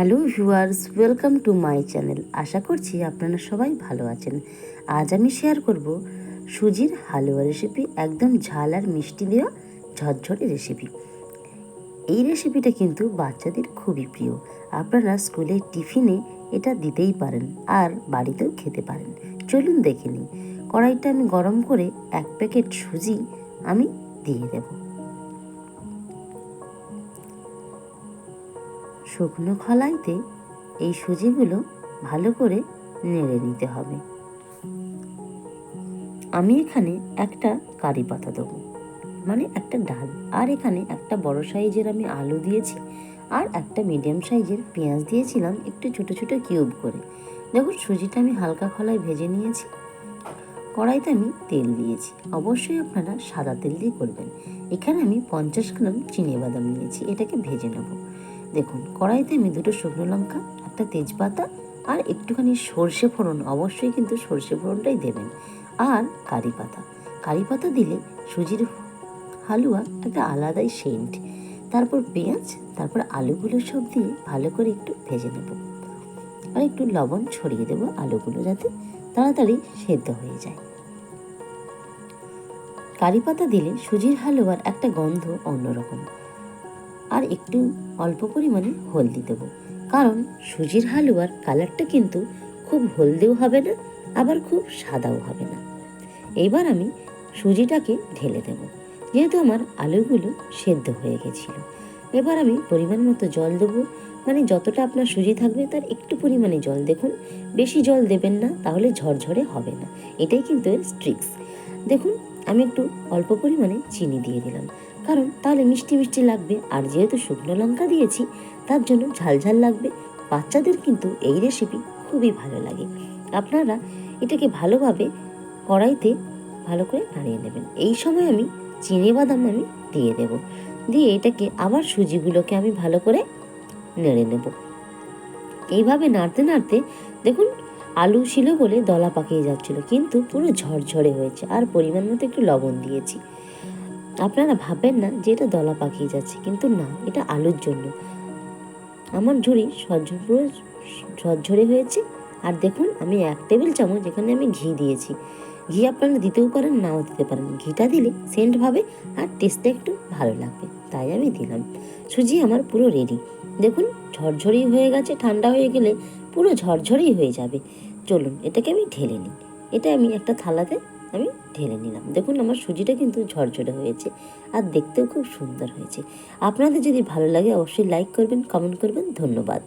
Hello viewers, welcome to my channel. আশা করছি আপনারা সবাই ভালো আছেন। আজ আমি শেয়ার করব সুজির হালুয়া রেসিপি একদম ঝাল আর মিষ্টি দেওয়া ঝরঝরে রেসিপি এই রেসিপিটা কিন্তু বাচ্চাদের খুবই প্রিয়। আপনারা স্কুলে টিফিনে এটা দিতেই পারেন আর বাড়িতেও খেতে পারেন। চলুন দেখে নিই। কড়াইটা আমি গরম করে এক প্যাকেট সুজি আমি দিয়ে দেবো। শুকনো খলাইতে এই সুজিগুলো ভালো করে নেড়ে নিতে হবে। আমি এখানে একটা কারি পাতা দেবো মানে একটা ডাল, আর এখানে একটা বড় সাইজের আমি আলু দিয়েছি, আর একটা মিডিয়াম সাইজের পেঁয়াজ দিয়েছিলাম একটু ছোট ছোট কিউব করে। দেখুন, সুজিটা আমি হালকা খলায় ভেজে নিয়েছি। কড়াইতে আমি তেল দিয়েছি। অবশ্যই আপনারা সাদা তেল দিয়ে করবেন। এখানে আমি পঞ্চাশ গ্রাম চিনে বাদাম নিয়েছি, এটাকে ভেজে নেব। দেখুন, কড়াইতে আমি দুটো শুকনো লঙ্কা, একটা তেজপাতা আর একটুখানি সর্ষে ফোড়ন, অবশ্যই কিন্তু সর্ষে ফোড়নটাই দেবেন। আর কারি পাতা। কারি পাতা দিলে সুজির হালুয়া একটা আলাদাই সেন্ট। তারপর পেঁয়াজ, তারপর আলুগুলো সব দিয়ে ভালো করে একটু ভেজে নেব। আর একটু লবণ ছড়িয়ে দেবো আলুগুলো যাতে তাড়াতাড়ি সেদ্ধ হয়ে যায়। কারি পাতা দিলে সুজির হালুয়ার একটা গন্ধ অন্যরকম। আর একটু অল্প পরিমাণে হলদি দেবো। কারণ সুজির হালুয়ার কালারটা কিন্তু খুব হলদেও হবে না, আবার খুব সাদাও হবে না। এইবার আমি সুজিটাকে ঢেলে দেব। যেহেতু আমার আলুগুলো সেদ্ধ হয়ে গেছিল। এবার আমি পরিমাণ মতো জল দেবো। মানে যতটা আপনার সুজি থাকবে তার একটু পরিমাণে জল দেখুন। বেশি জল দেবেন না, তাহলে ঝরঝরে হবে না। এটাই কিন্তু এর স্ট্রিক্স দেখুন, আমি একটু অল্প পরিমাণে চিনি দিয়ে দিলাম। কারণ তাহলে মিষ্টি মিষ্টি লাগবে। আর যেহেতু শুকনো লঙ্কা দিয়েছি, তার জন্য ঝাল ঝাল লাগবে। বাচ্চাদের কিন্তু এই রেসিপি খুবই ভালো লাগে। আপনারা এটাকে ভালোভাবে কড়াইতে ভালো করে নাড়িয়ে নেবেন। এই সময় আমি চিনি বাদাম আমি দিয়ে দেব। দিয়ে এটাকে আবার সুজিগুলোকে আমি ভালো করে নেড়ে নেব। এইভাবে নাড়তে নাড়তে দেখুন, আলু ছিল বলে দলা পাকিয়ে যাচ্ছিল, কিন্তু পুরো ঝরঝরে হয়েছে। আর পরিমাণ মতো একটু লবণ দিয়েছি। আপনারা ভাবেন না যে এটা দলা পাকিয়ে যাচ্ছে, কিন্তু না, এটা আলুর জন্য। আমার ঝুড়ি সজ্জ- পুরো ঝরঝরে হয়েছে। আর দেখুন, আমি এক টেবিল চামচ এখানে আমি ঘি দিয়েছি। ঘি আপনারা দিতেও পারেন, নাও দিতে পারেন। ঘিটা দিলে সেন্ট ভাবে আর টেস্টটা একটু ভালো লাগবে। তাই আমি দিলাম। সুজি আমার পুরো রেডি দেখুন, ঝরঝরেই হয়ে গেছে, ঠান্ডা হয়ে গেলে পুরো ঝরঝরেই হয়ে যাবে। চলুন, এটাকে আমি ঢেলে নিই। এটা আমি একটা থালাতে আমি ঢেলে নিলাম। দেখুন, আমার সুজিটা কিন্তু ঝরঝরে হয়েছে আর দেখতেও খুব সুন্দর হয়েছে। আপনাদের যদি ভালো লাগে, অবশ্যই লাইক করবেন কমেন্ট করবেন। ধন্যবাদ।